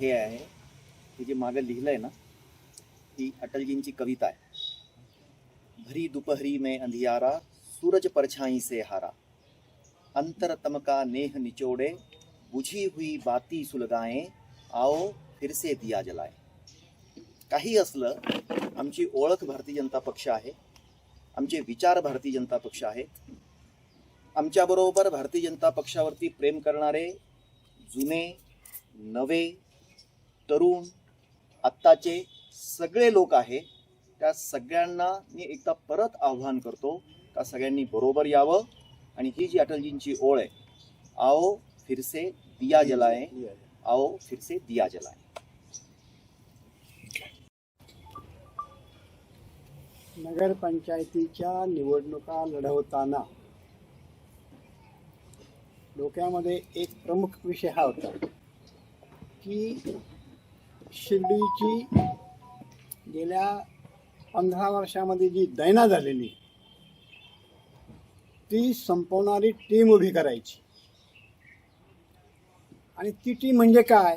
हे आहे हे जे मागं लिहिलंय ना ही अटलजींची कविता आहे. भरी दुपहरी में अंधियारा सूरज परछाई से हारा. अंतर तमका नेह निचोड़े बुझी हुई बाती सुलगाएं आओ फिर से दिया जलाए. काही असलं आमची ओळख भारतीय जनता पक्ष आहे आमचे विचार भारतीय जनता पक्ष आहेत आमच्याबरोबर भारतीय जनता पक्षावरती प्रेम करणारे जुने नवे तरुण आत्ताचे सगळे लोक आहे त्या सगळ्यांना मी एकदा परत आव्हान करतो का सगळ्यांनी बरोबर यावं आणि ही जी अटलजींची ओळ आहे आओ फिरसे दिया जलाय आओ फिरसे दिया जलाय नगरपंचायतीच्या निवडणुका लढवताना डोक्यामध्ये एक प्रमुख विषय हा होता की शिर्डीची गेल्या पंधरा वर्षामध्ये जी दैना झालेली ती संपवणारी टीम उभी करायची. आणि ती टीम म्हणजे काय?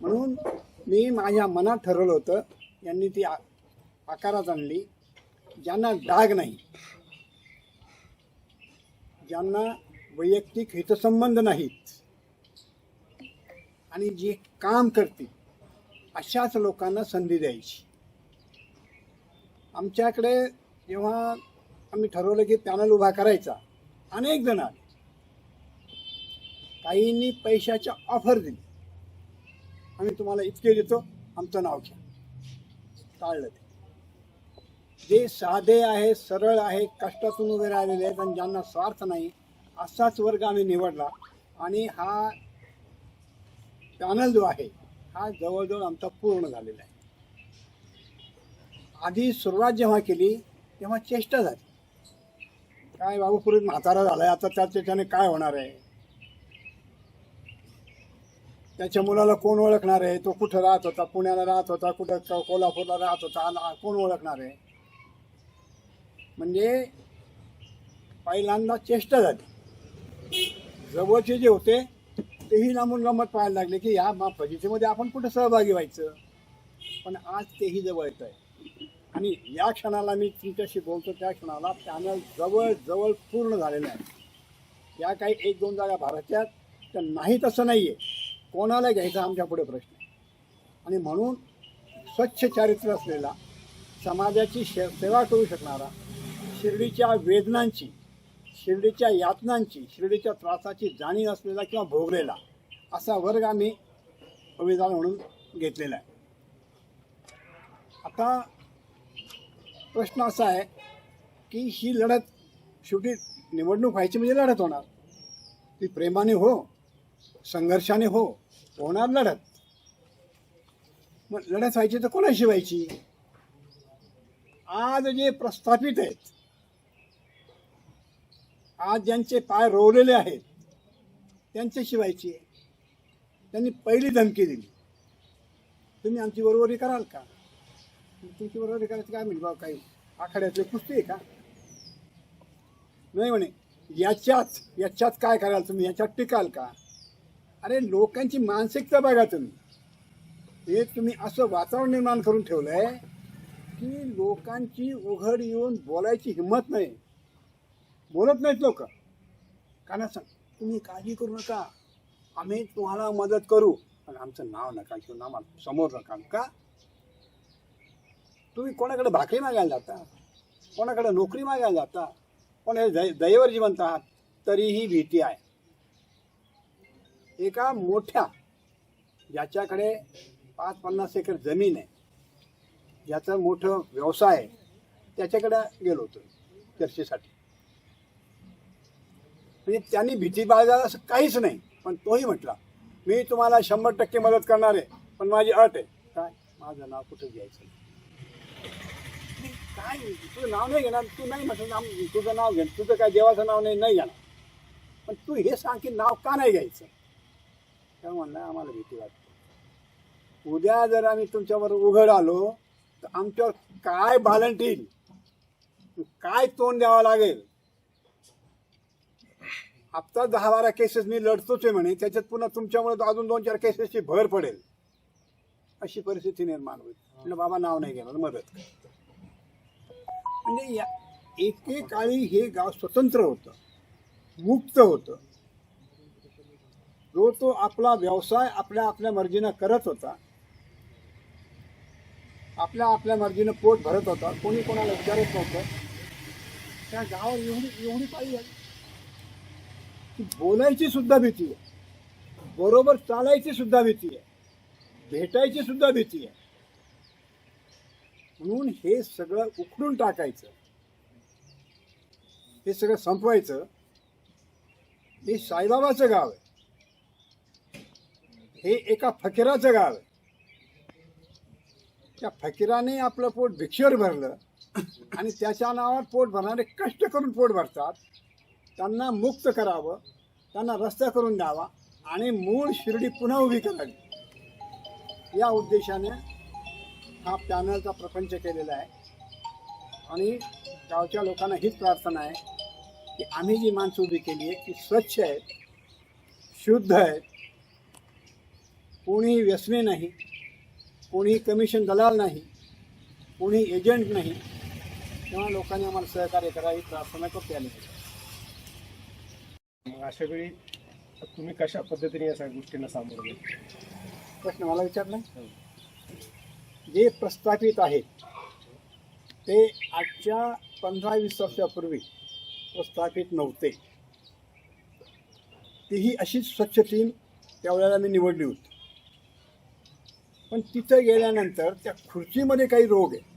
म्हणून मी माझ्या मनात ठरवलं होतं यांनी ती आकारात आणली. ज्यांना डाग नाही ज्यांना वैयक्तिक हितसंबंध नाहीत आणि जे काम करतील अशाच लोकांना संधी द्यायची. आमच्याकडे जेव्हा आम्ही ठरवलं की पॅनल उभा करायचा अनेक जण आले. काहींनी पैशाच्या ऑफर दिली. आम्ही तुम्हाला इतके देतो आमचं नाव घ्या. टाळलं ते. जे साधे आहे सरळ आहे कष्टातून उभे राहिलेले आहेत आणि ज्यांना स्वार्थ नाही असाच वर्ग आम्ही निवडला आणि हा पॅनल जो आहे हा जवळजवळ आमचा पूर्ण झालेला आहे. आधी सुरुवात जेव्हा केली तेव्हा चेष्टा झाली. काय बाबू पुढे म्हातारा झालाय आता त्या त्याच्याने काय होणार आहे? त्याच्या मुलाला कोण ओळखणार आहे? तो कुठं राहत होता? पुण्याला राहत होता कुठं कोल्हापूरला राहत होता? आला कोण ओळखणार आहे? म्हणजे पहिल्यांदा चेष्टा झाली. जवळचे जे होते तेही नामून गंमत पाहायला लागले की या मा आपण कुठं सहभागी व्हायचं? पण आज तेही जवळ येत आहे आणि या क्षणाला मी तुमच्याशी बोलतो त्या क्षणाला पॅनल जवळ जवळ पूर्ण झालेलं आहे. या काही एक दोन जागा भरायच्या तर नाही तसं नाही आहे कोणाला घ्यायचा आमच्या पुढे प्रश्न? आणि म्हणून स्वच्छ चारित्र्य असलेला समाजाची शे सेवा करू शकणारा शिर्डीच्या वेदनांची शिर्डीच्या यातनांची शिर्डीच्या त्रासाची जाणीव असलेला किंवा भोगलेला असा वर्ग आम्ही उमेदवार म्हणून घेतलेला आहे. आता प्रश्न असा आहे की ही लढत शेवटी निवडणूक व्हायची म्हणजे लढत होणार. ती प्रेमाने हो संघर्षाने हो होणार लढत. मग लढत व्हायची तर कोणाशी व्हायची? आज जे प्रस्थापित आहेत आज ज्यांचे पाय रोवलेले आहेत त्यांच्या शिवायची आहे. त्यांनी पहिली धमकी दिली. तुम्ही आमची बरोबरी कराल का? तुमची बरोबरी करायची काय म्हणजे बाबा काही आखाड्यातले कुस्ती आहे का? नाही म्हणे. याच्यात याच्यात काय कराल तुम्ही? याच्यात टिकाल का? अरे लोकांची मानसिकता बघा तुम्ही. हे तुम्ही असं वातावरण निर्माण करून ठेवलं आहे की लोकांची उघड येऊन बोलायची हिंमत नाही. बोलत नाहीत लोक. कारण सांग. तुम्ही काळजी करू नका. आम्ही तुम्हाला मदत करू. पण आमचं नाव नका किंवा नाव समोर नका का? तुम्ही कोणाकडे भाकरी मागायला जाता? कोणाकडे नोकरी मागायला जाता? कोणा दै दैवर जिवंत आहात? तरीही भीती आहे. एका मोठ्या ज्याच्याकडे पाच पन्नास एकर जमीन आहे. ज्याचा मोठं व्यवसाय आहे. त्याच्याकडे गेलो होतो चर्चेसाठी. म्हणजे त्यांनी भीती बाळगायला असं काहीच नाही. पण तोही म्हटला मी तुम्हाला शंभर टक्के मदत करणार आहे पण माझी अट आहे. काय? माझं नाव कुठं घ्यायचं? काय तुझं नाव नाही घेणार तू नाही म्हटलं नाव तुझं नाव घे तुझं काय देवाचं नाव नाही नाही घेणार. पण तू हे सांग की नाव का नाही घ्यायचं? काय म्हणलं आम्हाला भीती वाटते. उद्या जर आम्ही तुमच्यावर उघड आलो तर आमच्यावर काय भालंट येईल काय तोंड द्यावं लागेल? आता दहा बारा केसेस मी लढतोच आहे म्हणे त्याच्यात पुन्हा तुमच्यामुळे अजून दोन चार केसेसची भर पडेल. अशी परिस्थिती निर्माण होईल. म्हणजे बाबा नाव नाही घेणार मदत म्हणजे या एकेकाळी हे गाव स्वतंत्र होतं मुक्त होतं. जो तो आपला व्यवसाय आपल्या आपल्या मर्जीनं करत होता आपल्या आपल्या मर्जीनं पोट भरत होता कोणी कोणाला विचारत नव्हतं. त्या गावात एवढी एवढी पाहिजे की बोलायची सुद्धा भीती आहे. बरोबर चालायची सुद्धा भीती आहे. भेटायची सुद्धा भीती आहे. म्हणून हे सगळं उखडून टाकायचं. हे सगळं संपवायचं. हे साईबाबाचं गाव आहे. हे एका फकीराचं गाव आहे. त्या फकीराने आपलं पोट भिक्षेवर भरलं आणि त्याच्या नावावर पोट भरणारे कष्ट करून पोट भरतात. त्यांना मुक्त करावं त्यांना रस्ता करून द्यावा आणि मूळ शिर्डी पुन्हा उभी करावी. या उद्देशाने हा पॅनलचा प्रपंच केलेला आहे. आणि गावच्या लोकांना हीच प्रार्थना आहे की आम्ही जी माणसं उभी केली आहे ती स्वच्छ आहेत शुद्ध आहेत. कोणी व्यसनी नाही कोणी कमिशन दलाल नाही कोणी एजंट नाही. तेव्हा लोकांनी आम्हाला सहकार्य करावी प्रार्थना करतो या मग अशा वेळी तुम्ही कशा पद्धतीने या सगळ्या गोष्टींना सामोर गेले? प्रश्न मला विचारला जे प्रस्थापित आहेत ते आजच्या पंधरा वीस वर्षापूर्वी प्रस्थापित नव्हते. तीही अशीच स्वच्छ टीम त्यावेळेला मी निवडली होती. पण तिथं गेल्यानंतर त्या खुर्चीमध्ये काही रोग आहे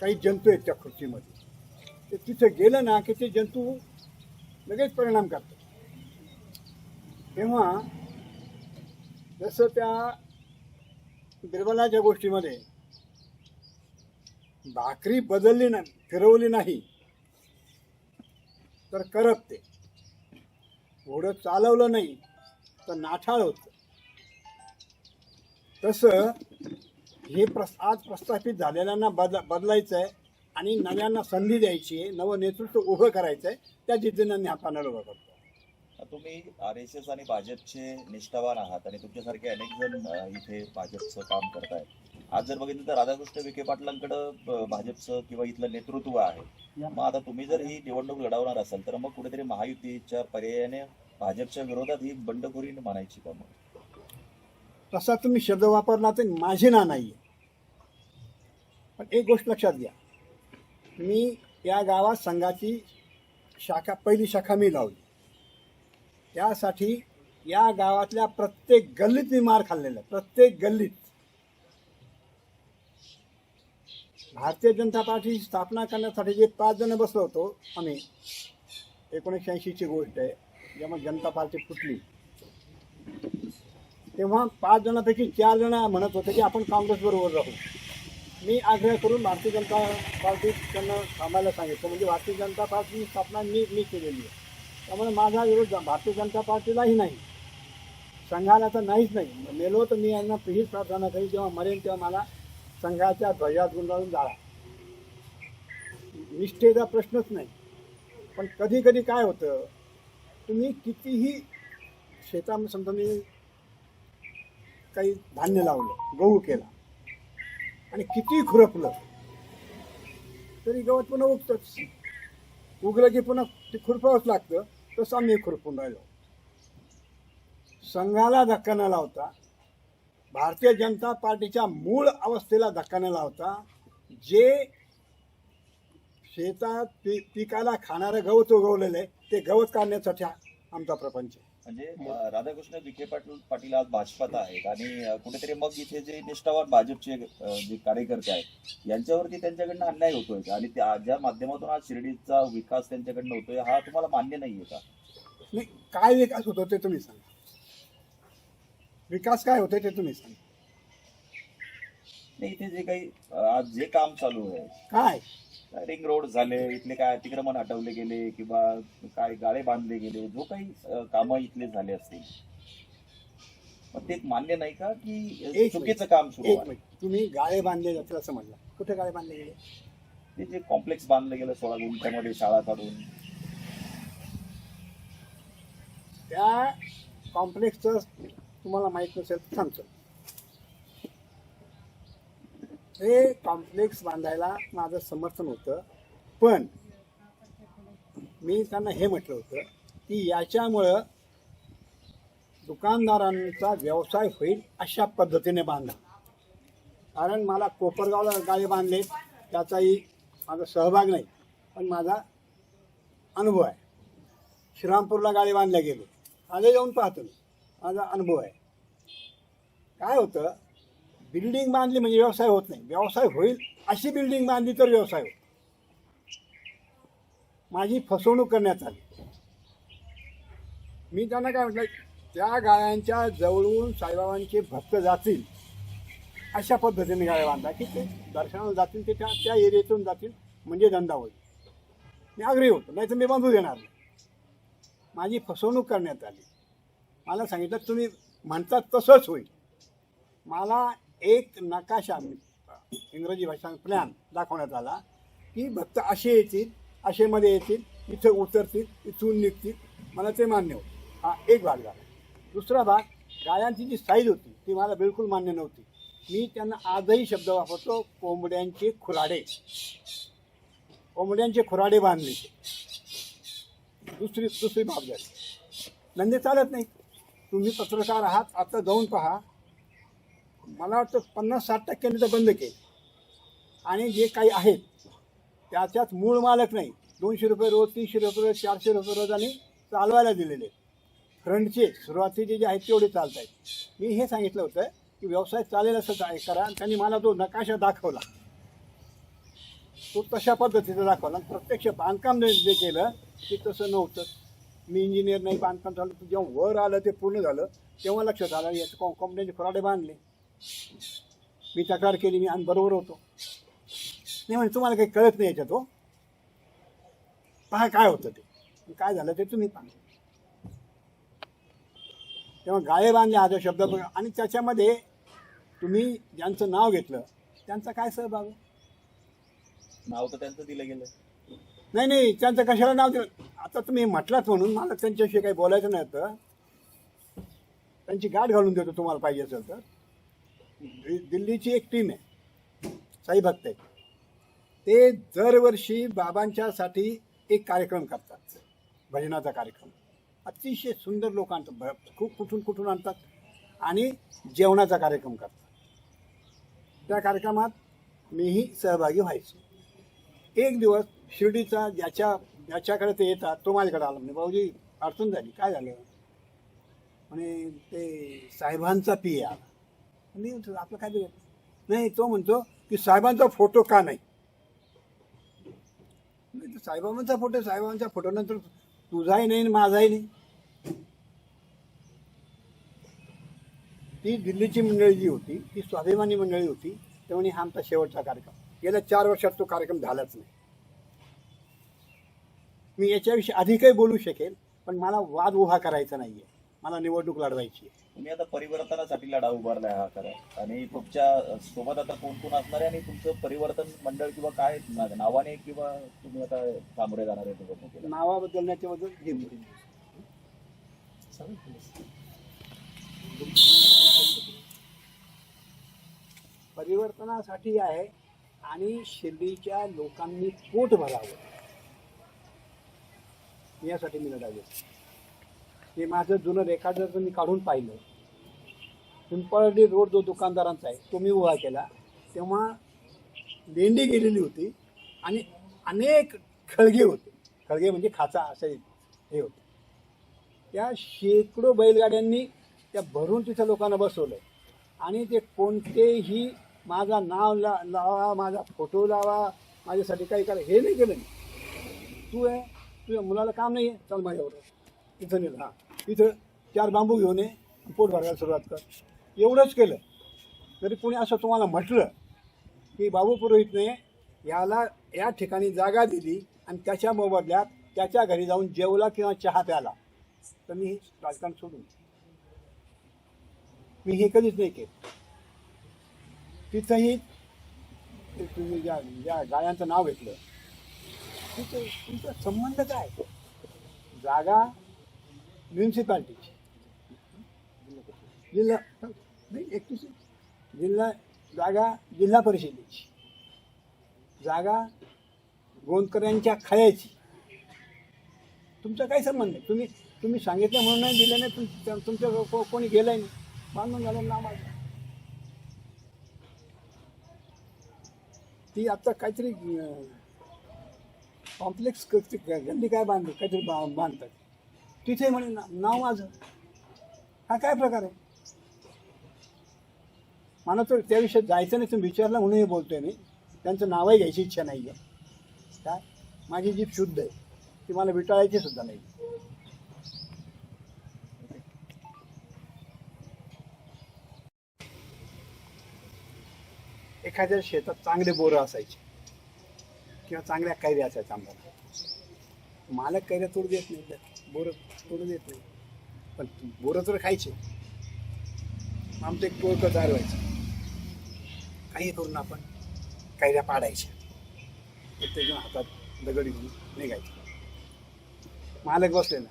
काही जंतू आहेत त्या खुर्चीमध्ये. ते तिथं गेलं ना की ते जंतू लगेच परिणाम करतो. तेव्हा जसं त्या बिरबलाच्या गोष्टीमध्ये भाकरी बदलली नाही फिरवली नाही तर करत ते. घोडं चालवलं नाही तर नाठाळ होत. तसं हे प्रस आज प्रस्थापित झालेल्यांना बद बदलायचं आहे आणि नव्यांना संधी द्यायची आहे नवं नेतृत्व उभं करायचं आहे त्या जिद्दीनं मी हा पॅनल उभं करतो. तुम्ही आर एस एस आणि भाजपचे निष्ठावान आहात आणि तुमच्यासारखे अनेक जण इथे भाजपचं काम करतायत. आज जर बघितलं तर राधाकृष्ण विखे पाटलांकडं भाजपचं किंवा इथलं नेतृत्व आहे. मग आता तुम्ही जर ही निवडणूक लढवणार असाल तर मग कुठेतरी महायुतीच्या पर्यायाने भाजपच्या विरोधात ही बंडखोरी म्हणायची का मग? तसा तुम्ही शब्द वापरला तर माझे ना नाही पण एक गोष्ट लक्षात घ्या. मी या गावात संघाची शाखा पहिली शाखा मी लावली. त्यासाठी या गावातल्या प्रत्येक गल्लीत मी मार खाल्लेला आहे. प्रत्येक गल्लीत. भारतीय जनता पार्टीची स्थापना करण्यासाठी जे पाच जण बसलो होतो आम्ही एकोणीसशे ऐंशीची गोष्ट आहे जेव्हा जनता पार्टी फुटली. तेव्हा पाच जणांपैकी चार जण म्हणत होते की आपण काँग्रेसबरोबर राहू. मी आग्रह करून भारतीय जनता पार्टीत त्यांना थांबायला सांगितलं. म्हणजे भारतीय जनता पार्टीची स्थापना मी मी केलेली आहे. त्यामुळे माझा विरोध भारतीय जनता पार्टीलाही नाही. संघाला तर नाहीच नाही. मेलो तर मी यांना हीच प्रार्थना करी जेव्हा मरेन तेव्हा मला संघाच्या ध्वजात गुंडाळून जाळा. निष्ठेचा प्रश्नच नाही. पण कधी कधी काय होतं तुम्ही कितीही शेतामध्ये समजा मी काही धान्य लावलं गहू केला आणि किती खुरपलं तरी गवत पुन्हा उगतच. उगलं की पुन्हा ते खुरपावंच लागतं तसं आम्ही खुरपून राहिलो. संघाला धक्का न लावता भारतीय जनता पार्टीच्या मूळ अवस्थेला धक्का न लावता जे शेतात पी पिकाला खाणारं गवत उगवलेलं आहे ते गवत काढण्यासाठी आमचा प्रपंच आहे. म्हणजे राधाकृष्ण विखे पाटील पाटील आज भाजपात आहेत. आणि कुठेतरी मग इथे जे निष्ठावान भाजपचे जे कार्यकर्ते आहेत यांच्यावरती त्यांच्याकडनं अन्याय होतोय का? आणि त्या ज्या माध्यमातून आज शिर्डीचा विकास त्यांच्याकडनं होतोय हा तुम्हाला मान्य नाहीये का? नाही काय विकास होतो ते तुम्ही सांगा. विकास काय होते ते तुम्ही सांगा. नाही इथे जे काही आज जे काम चालू आहे. काय? रिंग रोड झाले इथले काय अतिक्रमण हटवले गेले किंवा काय गाळे बांधले गेले जो काही कामं इथले झाले असतील. ते मान्य नाही का की चुकीचं काम सुरू तुम्ही गाळे बांधले जातील असं म्हणला. कुठे गाळे बांधले गेले? ते जे कॉम्प्लेक्स बांधलं गेलं सोळा गुंठ्यामध्ये शाळा काढून. त्या कॉम्प्लेक्सचं तुम्हाला माहीत नसेल तर सांगतो. हे कॉम्प्लेक्स बांधायला माझं समर्थन होतं. पण मी त्यांना हे म्हटलं होतं की याच्यामुळं दुकानदारांचा व्यवसाय होईल अशा पद्धतीने बांधा. कारण मला कोपरगावला गाळे बांधले त्याचाही माझा सहभाग नाही पण माझा अनुभव आहे. श्रीरामपूरला गाळे बांधल्या गेले. आले जाऊन पाहतो मी. माझा अनुभव आहे. काय होतं बिल्डिंग बांधली म्हणजे व्यवसाय होत नाही. व्यवसाय होईल अशी बिल्डिंग बांधली तर व्यवसाय होईल. माझी फसवणूक करण्यात आली. मी त्यांना काय म्हटलं त्या गायांच्या जवळून साईबाबांचे भक्त जातील अशा पद्धतीने गाड्या बांधा की ते दर्शनाला जातील ते त्या त्या एरियातून जातील म्हणजे धंदा होईल. मी आग्रही होतो नाही तर मी बांधू देणार नाही. माझी फसवणूक करण्यात आली. मला सांगितलं तुम्ही म्हणतात तसंच होईल. मला एक नकाशा इंग्रजी भाषा प्लॅन दाखवण्यात आला की भक्त असे येतील असेमध्ये येतील इथं उतरतील इथून निघतील. मला ते मान्य होतं. हा एक भाग झाला. दुसरा भाग गायांची जी साईज होती ती मला बिलकुल मान्य नव्हती. मी त्यांना आजही शब्द वापरतो कोंबड्यांचे खुराडे. कोंबड्यांचे खुराडे बांधले. दुसरी दुसरी बाब झाली. धंदे चालत नाही तुम्ही पत्रकार आहात आता जाऊन पहा. मला वाटतं पन्नास साठ टक्क्यांनी तर बंद केलं. आणि जे काही आहेत त्याच्यात मूळ मालक नाही. दोनशे रुपये रोज तीनशे रुपये रोज चारशे रुपये रोज आणि चालवायला दिलेले फ्रंटचे सुरुवातीचे जे आहेत तेवढे चालत आहेत मी हे सांगितलं होतं की व्यवसाय चालेल असं चा- करा. आणि त्यांनी मला तो नकाशा दाखवला. तो तशा पद्धतीचा दाखवला. आणि प्रत्यक्ष बांधकाम जे केलं ते तसं नव्हतं. मी इंजिनियर नाही बांधकाम झालं जेव्हा वर आलं ते पूर्ण झालं तेव्हा लक्षात आलं याचं कॉ कंपनीचे म्हणजे फराडे बांधले. मी तक्रार केली मी आणि बरोबर होतो. नाही म्हणजे तुम्हाला काही कळत नाही याच्यात हो? पहा काय होतं ते. काय झालं ते तुम्ही पहा तेव्हा गाळे बांधले हा जो शब्द आणि त्याच्यामध्ये तुम्ही ज्यांचं नाव घेतलं त्यांचा काय सहभाग? नाव तर त्यांचं दिलं गेलं. नाही नाही त्यांचं कशाला नाव दिलं? आता तुम्ही म्हटलात म्हणून मला त्यांच्याविषयी काही बोलायचं नाही तर त्यांची गाठ घालून देतो तुम्हाला पाहिजे असेल तर. दिल्लीची एक टीम आहे. साई भक्त आहे. ते दरवर्षी बाबांच्यासाठी एक कार्यक्रम करतात. भजनाचा कार्यक्रम. अतिशय सुंदर लोक आणतात. खूप कुठून कुठून आणतात आणि जेवणाचा कार्यक्रम करतात. त्या कार्यक्रमात मीही सहभागी व्हायचो. एक दिवस शिर्डीचा ज्याच्या ज्याच्याकडे ते येतात तो माझ्याकडे आला. म्हणजे भाऊजी अडचण झाली. काय झालं? म्हणे ते साहेबांचा पी आला. मी म्हणतो, आपलं काय बिघडलं नाही. तो म्हणतो की साहेबांचा फोटो का नाही? साहेबांचा साईबाबांचा फोटो साईबाबांच्या फोटो नंतर तुझाही नाही माझाही नाही. ती दिल्लीची मंडळी जी होती ती स्वाभिमानी मंडळी होती तेव्हा हा आमचा शेवटचा कार्यक्रम. गेल्या चार वर्षात तो कार्यक्रम झालाच नाही. मी याच्याविषयी अधिकही बोलू शकेल पण मला वाद उभा करायचा नाहीये. मला निवडणूक लढवायची तुम्ही आता परिवर्तनासाठी लढा उभारलाय हा खरं. आणि तुमच्यासोबत आता कोण कोण असणार आहे आणि तुमचं परिवर्तन मंडळ किंवा काय नावाने किंवा तुम्ही आता सामोरे जाणार आहे निवडणुकीला? नावा बदलण्याच्या. परिवर्तनासाठी आहे आणि शिर्डीच्या लोकांनी पोट भरावं. यासाठी मी लढावे. हे माझं जुनं रेकॉर्ड जर मी काढून पाहिलं पिंपळडी रोड जो दुकानदारांचा आहे तो मी उभा केला तेव्हा लेंडी गेलेली होती आणि अनेक खळगे होते. खळगे म्हणजे खाचा असे हे होते. त्या शेकडो बैलगाड्यांनी त्या भरून तिथं लोकांना बसवलं आणि ते कोणतेही माझा नाव ला लावा माझा फोटो लावा माझ्यासाठी काही करा हे नाही केलं मी. तू आहे तुझ्या मुलाला काम नाही आहे चल माझ्याबरोबर. तिथं नेलं हां. इथं चार बांबू घेऊन ये पोट भरायला सुरुवात कर. एवढंच केलं. तरी कोणी असं तुम्हाला म्हटलं की बाबू पुरोहितने याला या ठिकाणी जागा दिली आणि त्याच्या मोबदल्यात त्याच्या घरी जाऊन जेवला किंवा चहा प्याला. तर मी हे राजकारण सोडून मी हे कधीच नाही केलं. तिथंही तुम्ही ज्या ज्या गायांचं नाव घेतलं तिथं तुमचा संबंध काय? जागा म्युन्सिपाल्टीची. जिल्हा नाही एकतीस जिल्हा जागा जिल्हा परिषदेची. जागा गोंदकरांच्या खळ्याची. तुमचा काही संबंध नाही. तुम्ही तुम्ही सांगितलं म्हणून नाही दिलं नाही तुम- तुमच्या को- कोणी गेलं नाही. बांधून झालं ना माझं ती आता काहीतरी कॉम्प्लेक्स गल्ली काय बांधली? काहीतरी बा- बांधतात. तिथे म्हणे ना- नाव माझं. हा काय प्रकार आहे? मला तर त्या विषयात जायचं नाही तुम्ही विचारलं म्हणून हे बोलतोय मी. त्यांचं नावही घ्यायची इच्छा नाही आहे. काय माझी जीभ शुद्ध आहे. ती मला विटाळायची सुद्धा नाही. एखाद्या शेतात चांगले बोरं असायचे किंवा चांगल्या कैऱ्या असायच्या आंब्याला. मालक कैऱ्या तोड देत नाही त्यात. बोरं तोडू देत नाही. पण बोरं तर खायचे. आमचं एक टोळकं तयार व्हायचं काही करून आपण कैऱ्या पाडायच्या. प्रत्येकजण हातात दगड घेऊन निघायचं. मालक बसलेला.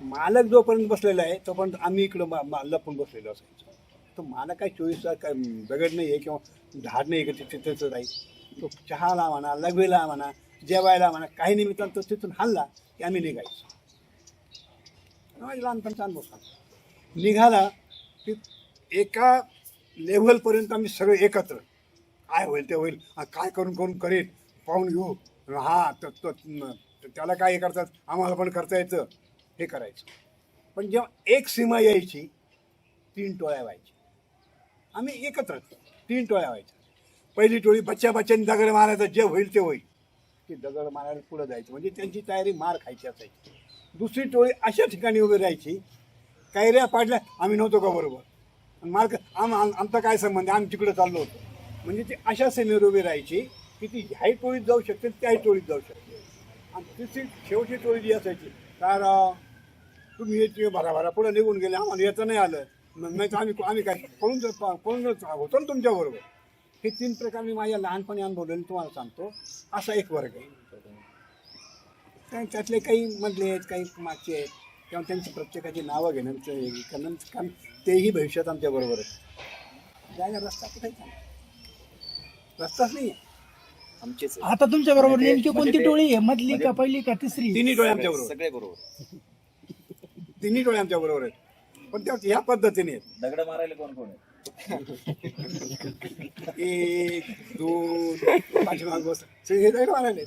मालक जोपर्यंत बसलेला आहे तोपर्यंत आम्ही इकडं मा- लपून बसलेलो असायचो. तो मालक काय चोवीस तास काय दगड नाही आहे किंवा झाड नाही आहे तिथे तिथंच राहील तो चहाला म्हणा लघवीला म्हणा जेवायला म्हणा काही निमित्तानं तो तिथून हल्ला की आम्ही निघायचो. माझ्या लहानपणचा अनुभव सांगतो निघाला की एका लेव्हलपर्यंत आम्ही सगळे एकत्र. काय होईल ते होईल. काय करून करून करेल पाहून घेऊ. हा तर त्याला काय हे करतात? आम्हाला पण करता येतं. हे करायचं. पण जेव्हा एक सीमा यायची तीन टोळ्या व्हायची आम्ही एकत्र. तीन टोळ्या व्हायच्या. पहिली टोळी बच्च्या बच्च्यांनी दगड मारायचं जे होईल ते होईल. की दगड मारायला पुढं जायचं. म्हणजे त्यांची तयारी मार खायची असायची. दुसरी टोळी अशा ठिकाणी उभी राहायची कैऱ्या पाडल्या आम्ही नव्हतो का बरोबर? आणि मार्ग आम आमचा काय संबंध आहे? आम्ही तिकडे चाललो होतो. म्हणजे ती अशा सेनेवर उभी राहायची की ती ह्याही टोळीत जाऊ शकते त्याही टोळीत जाऊ शकते. आणि तिसरी शेवटची टोळी जी असायची तर तुम्ही हे भराभरा पुढं पुढे निघून गेले. आम्हाला येतं नाही आलं. मग नाही तर आम्ही आम्ही काय पळून जात- पळून होतो ना तुमच्याबरोबर हे तीन प्रकार मी माझ्या लहानपणी अनुभवलेले तुम्हाला सांगतो. असा एक वर्ग आहे. त्या- त्यातले काही मधले आहेत काही मागचे आहेत. किंवा त्यांची प्रत्येकाची नावं घेणं हे करणं कारण तेही भविष्यात आमच्या बरोबर आहेत जायला रस्ता कुठे रस्ताच नाही आमचेच आहे. आता तुमच्या बरोबर म्हणजे नेमकी म्हणजे कोणती ते- टोळी आहे? मधली म्हणजे- का पहिली का तिसरी? तिन्ही टोळे आमच्या बरोबर. सगळे बरोबर. तिन्ही टोळे आमच्या बरोबर आहेत. पण त्या ह्या पद्धतीने आहेत. दगड मारायला कोण कोण आहे? एक दोन पाठीमाग बस हे मारायले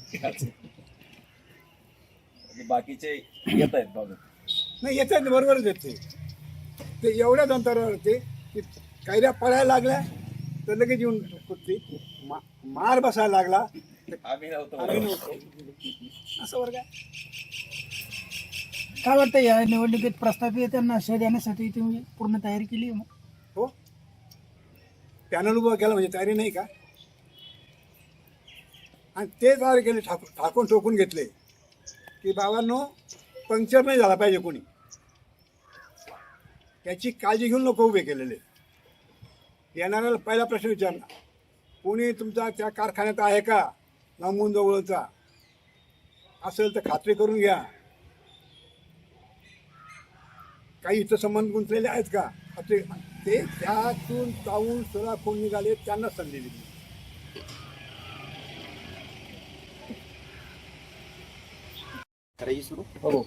म्हणजे बाकीचे येत आहेत बाजू नाही येतात बरोबरच येते ते एवढ्याच अंतरावर होते की कैऱ्या पळायला लागल्या तर लगेच येऊन कुठली मा मार बसायला लागला. आम्ही नव्हतो. आम्ही नव्हतो. असं वर्ग आहे काय वाटतं या निवडणुकीत प्रस्तापित त्यांना शे देण्यासाठी तुम्ही पूर्ण तयारी केली? हो. पॅनल उभं केला म्हणजे तयारी नाही का? आणि ते तयार केले ठाकून ठाकून ठोकून घेतले. की बाबांनो पंक्चर नाही झाला पाहिजे कोणी. त्याची काळजी घेऊन लोक उभे केलेले. येणाऱ्याला पहिला प्रश्न विचारला कोणी तुमचा त्या कारखान्यात आहे का? लांबून जवळचा. असेल तर खात्री करून घ्या. काही इथं संबंध गुंतलेले आहेत का? खात्री ते त्यातून जाऊन सुद्धा कोण निघाले त्यांना संधी दिली. करायची सुरू? हो.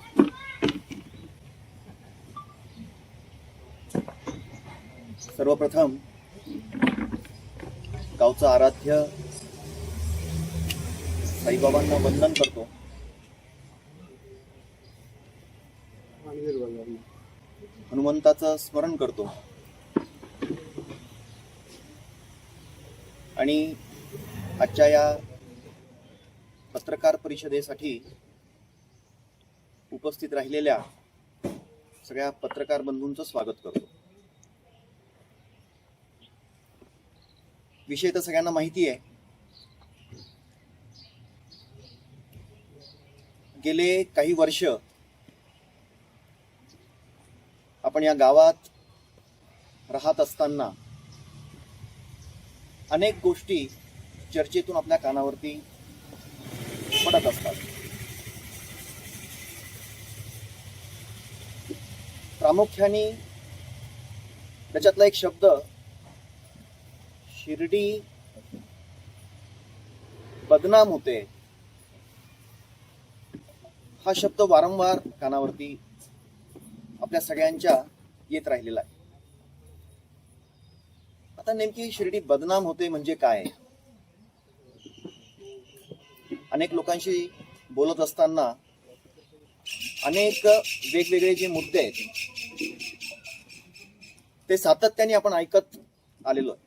सर्वप्रथम गावचं आराध्य साईबाबांना वंदन करतो. हनुमंताचं स्मरण करतो. आणि आजच्या या पत्रकार परिषदेसाठी उपस्थित राहिलेल्या सगळ्या पत्रकार बंधूंचं स्वागत करतो. विषय तर सगळ्यांना माहिती आहे. गेले काही वर्ष आपण या गावात राहत असताना अनेक गोष्टी चर्चेतून आपल्या कानावरती पडत असतात. प्रामुख्याने त्याच्यातला एक शब्द शिर्डी बदनाम होते. हा शब्द वारंवार कानावरती आपल्या सगळ्यांच्या येत राहिलेला आहे. आता नेमकी शिर्डी बदनाम होते म्हणजे काय? अनेक लोकांशी बोलत असताना अनेक वेगवेगळे जे मुद्दे आहेत ते सातत्याने आपण ऐकत आलेलो आहे.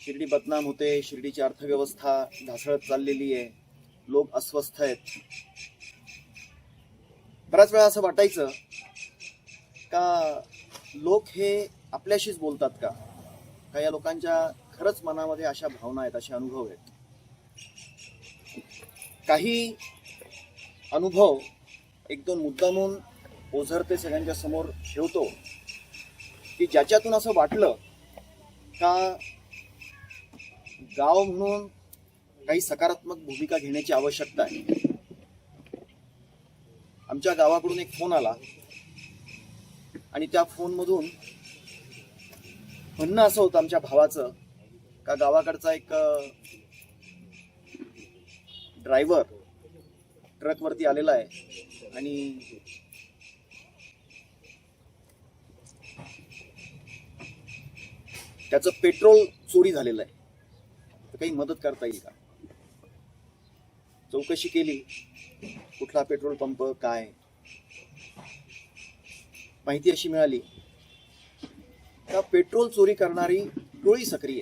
शिर्डी बदनाम होते शिर्डीची अर्थव्यवस्था ढासळत चाललेली आहे लोक अस्वस्थ आहेत. बऱ्याच वेळा असं वाटायचं का लोक हे आपल्याशीच बोलतात का? का या लोकांच्या खरंच मनामध्ये अशा भावना आहेत असे अनुभव आहेत? काही अनुभव एक दोन मुद्दामून ओझरते सगळ्यांच्या समोर ठेवतो की ज्याच्यातून असं वाटलं का गाव म्हणून काही सकारात्मक भूमिका घेण्याची आवश्यकता आहे? आमच्या गावाकडून एक फोन आला आणि त्या फोनमधून म्हणणं असं होतं आमच्या भावाचं का गावाकडचा एक ड्रायव्हर ट्रकवरती आलेला आहे. आणि त्याचं पेट्रोल चोरी झालेलं आहे. तर काही मदत करता येईल का? चौकशी केली. कुठला पेट्रोल पंप काय? माहिती अशी मिळाली. का पेट्रोल चोरी करणारी टोळी सक्रिय.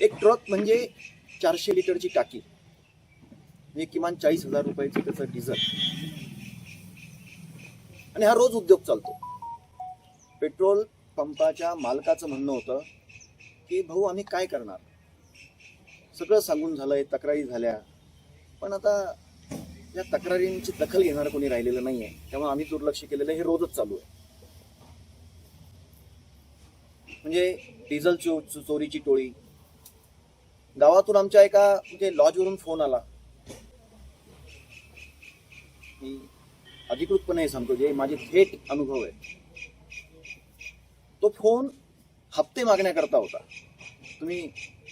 एक ट्रक म्हणजे चारशे लिटरची टाकी. म्हणजे किमान चाळीस हजार रुपयाचं त्याचं डिझेल. आणि हा रोज उद्योग चालतो. पेट्रोल पंपाच्या मालकाचं म्हणणं होतं की भाऊ आम्ही काय करणार? सगळं सांगून झालंय तक्रारी झाल्या. पण आता या तक्रारींची दखल घेणारं कोणी राहिलेलं नाही आहे त्यामुळे आम्ही दुर्लक्ष केलेलं हे रोजच चालू आहे. म्हणजे डिझेल चो चोरीची टोळी. गावातून आमच्या एका म्हणजे लॉजवरून फोन आला. मी अधिकृतपणे हे सांगतो जे माझे थेट अनुभव आहे. तो फोन हप्ते मागण्याकरता होता. तुम्ही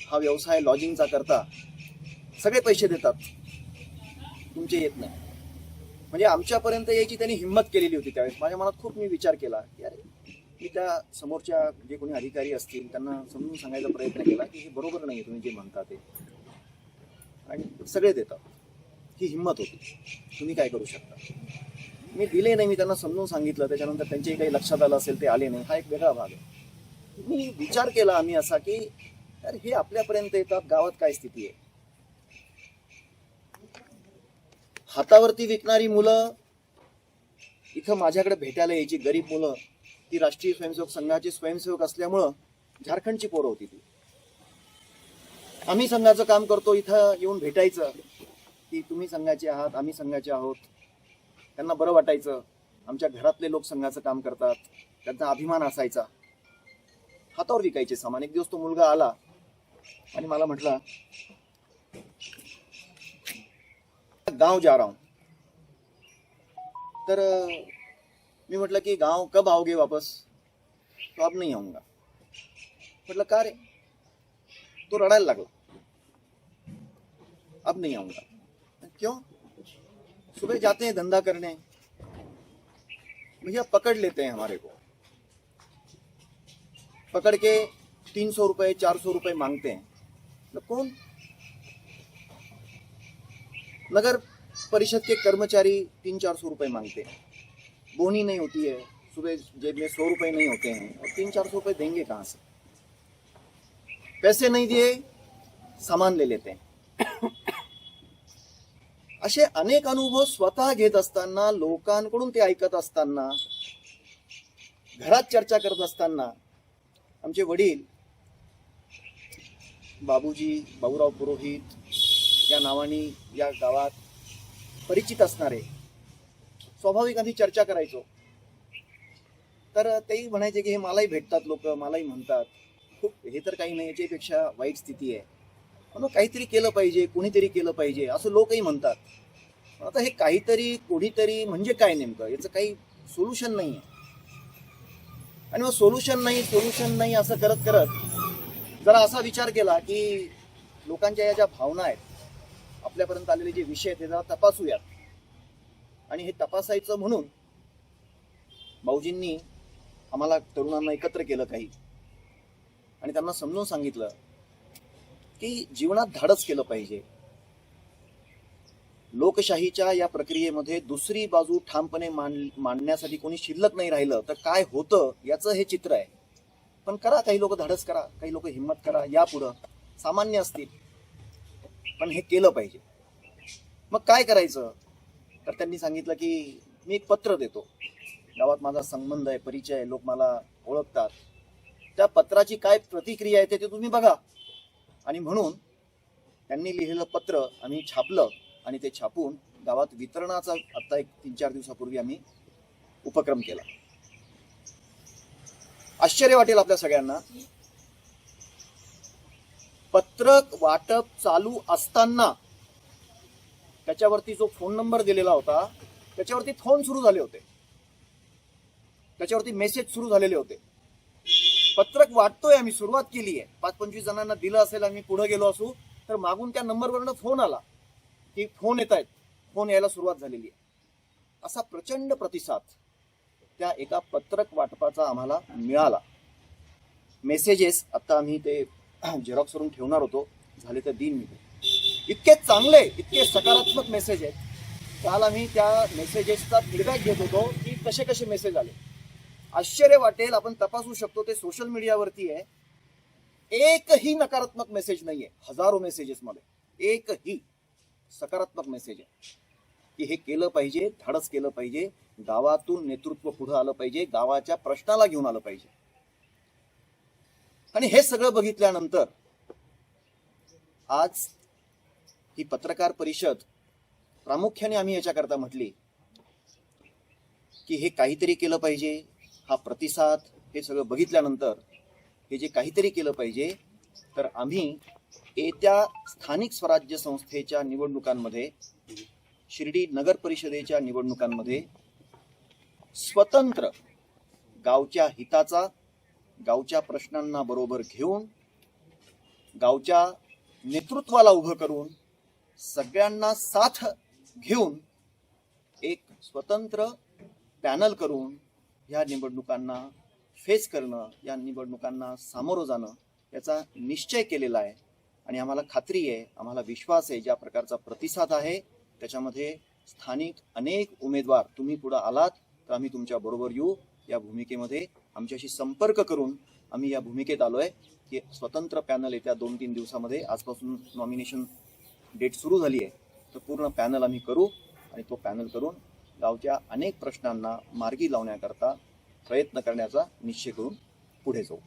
हा व्यवसाय लॉजिंगचा करता सगळे पैसे देतात. तुमचे येत नाही. म्हणजे आमच्यापर्यंत यायची त्यांनी हिंमत केलेली होती त्यावेळेस. माझ्या मनात खूप मी विचार केला की अरे की त्या समोरच्या जे कोणी अधिकारी असतील त्यांना समजून सांगायचा प्रयत्न केला की हे बरोबर नाही तुम्ही जे म्हणता ते. आणि सगळे देतात. ही हिंमत होती. तुम्ही काय करू शकता? मी दिले नाही मी त्यांना समजून सांगितलं. त्याच्यानंतर त्यांच्याही काही लक्षात आलं असेल ते आले नाही. हा एक वेगळा भाग आहे. मी विचार केला आम्ही असा की अरे हे आपल्यापर्यंत येतात. गावात काय स्थिती आहे? हातावरती विकणारी मुलं इथं माझ्याकडे भेटायला यायची गरीब मुलं ती राष्ट्रीय स्वयंसेवक संघाचे स्वयंसेवक असल्यामुळं झारखंडची पोरं होती ती. आम्ही संघाचं काम करतो इथं येऊन भेटायचं. की तुम्ही संघाचे आहात आम्ही संघाचे आहोत. त्यांना बरं वाटायचं. आमच्या घरातले लोक संघाचं काम करतात. त्यांचा अभिमान असायचा. हातावर विकायचे सामान. एक दिवस तो मुलगा आला आणि मला म्हटला गाव जा रहा हूं तर मी म्हटलं की गाँव कब आओगे वापस? तो अब नहीं आऊँगा। म्हटलं का रे तो रडायला लागला। अब नहीं आऊँगा। क्यों? सुबह जाते हैं, धंधा करने। भैया, पकड़ लेते हैं हमारे को। पकड़ के तीन सौ रुपये चार सौ रुपये मांगते हैं। मतलब कौन? नगर परिषद के कर्मचारी तीन चार सौ रुपये मांगते हैं। बोनी नहीं होती है। सुबह जेब में सौ रुपए नहीं होते हैं। और तीन चार सौ रुपये देंगे कहाँ से? पैसे नहीं दिए सामान ले लेते हैं। असे अनेक अनुभव स्वतः घेत असताना लोकांकडून ते ऐकत असताना घरात चर्चा करत असताना आमचे वडील बाबूजी बाबूराव पुरोहित या नावाने या गावात परिचित असणारे स्वाभाविक आम्ही चर्चा करायचो. तर तेही म्हणायचे की हे मलाही भेटतात लोक मलाही म्हणतात. खूप हे तर काही नाही याच्यापेक्षा वाईट स्थिती आहे. म्हणून काहीतरी केलं पाहिजे कोणीतरी केलं पाहिजे असं लोकही म्हणतात. आता हे काहीतरी कोणीतरी म्हणजे काय नेमकं? याचं काही सोल्युशन नाही आहे. आणि मग सोल्युशन नाही सोल्युशन नाही असं करत करत जरा असा विचार केला की लोकांच्या या ज्या भावना आहेत आपल्यापर्यंत आलेले जे विषय आहेत ते जरा तपासूयात. आणि हे तपासायचं म्हणून भाऊजींनी आम्हाला तरुणांना एकत्र केलं काही. आणि त्यांना समजून सांगितलं की जीवनात धाडस केलं पाहिजे. लोकशाहीच्या या प्रक्रियेमध्ये दुसरी बाजू ठामपणे मांड मांडण्यासाठी कोणी शिल्लक नाही राहिलं तर काय होतं याचं हे चित्र आहे. पण करा काही लोक धाडस करा काही लोक हिंमत करा या पुढं. सामान्य असतील. पण हे केलं पाहिजे. मग काय करायचं? तर त्यांनी सांगितलं की मी एक पत्र देतो. गावात माझा संबंध आहे परिचय आहे लोक मला ओळखतात. त्या पत्राची काय प्रतिक्रिया आहे ते तुम्ही बघा. आणि म्हणून त्यांनी लिहिलेलं पत्र आम्ही छापलं आणि ते छापून गावात वितरणाचा आत्ता एक तीन चार दिवसापूर्वी आम्ही उपक्रम केला. आश्चर्य वाटेल आपल्या सगळ्यांना. पत्रक वाटप चालू असताना त्याच्यावरती जो फोन नंबर दिलेला होता त्याच्यावरती फोन सुरू झाले होते. त्याच्यावरती मेसेज सुरू झालेले होते. पत्रक वाटतोय आम्ही सुरुवात केली आहे पाच पंचवीस जणांना दिलं असेल आम्ही पुढे गेलो असू तर मागून त्या नंबरवरनं फोन आला की फोन येत आहेत. फोन यायला सुरुवात झालेली आहे असा प्रचंड प्रतिसाद त्या एका पत्रक वाटपाचा आम्हाला मिळाला. मेसेजेस आता आम्ही ते झेरॉक्स करून ठेवणार होतो. झाले तर दिन मी इतके चांगले इतके सकारात्मक मेसेज आहेत. काल आम्ही त्या मेसेजेसचा फीडबॅक घेत होतो की कसे कसे मेसेज आले. आश्चर्य वाटेल आपण तपासू शकतो ते सोशल मीडियावरती आहे. एकही नकारात्मक मेसेज नाहीये हजारो मेसेजेसमध्ये एकही सकारात्मक मेसेज आहे. की हे केलं पाहिजे धाडस केलं पाहिजे गावातून नेतृत्व पुढे आलं पाहिजे गावाच्या प्रश्नाला घेऊन आलं पाहिजे. आणि हे सगळं बघितल्यानंतर आज ही पत्रकार परिषद प्रामुख्याने आम्ही याच्याकरता म्हटली की हे काहीतरी केलं पाहिजे हा प्रतिसाद हे सगळं बघितल्यानंतर हे जे काहीतरी केलं पाहिजे तर आम्ही येत्या स्थानिक स्वराज्य संस्थेच्या निवडणुकांमध्ये शिर्डी नगर परिषदेच्या निवडणुकांमध्ये स्वतंत्र गावच्या हिताचा गावच्या प्रश्नांना बरोबर घेऊन गावच्या नेतृत्वाला उभं करून सगळ्यांना साथ घेऊन एक स्वतंत्र पॅनल करून ह्या निवडणुकांना फेस करणं या निवडणुकांना सामोरं जाणं याचा निश्चय केलेला आहे. आणि आम्हाला खात्री आहे आम्हाला विश्वास आहे ज्या प्रकारचा प्रतिसाद आहे त्याच्यामध्ये स्थानिक अनेक उमेदवार तुम्ही पुढे आलात तर आम्ही तुमच्या बरोबर येऊ. या भूमिकेमध्ये आमच्याशी संपर्क करून आम्ही या भूमिकेत आलो आहे की स्वतंत्र पॅनल येत्या दोन तीन दिवसामध्ये आजपासून नॉमिनेशन डेट सुरू झाली आहे तर पूर्ण पॅनल आम्ही करू आणि तो पॅनल करून गावच्या अनेक प्रश्नांना मार्गी लावण्याकरता प्रयत्न करण्याचा निश्चय करून पुढे जाऊ.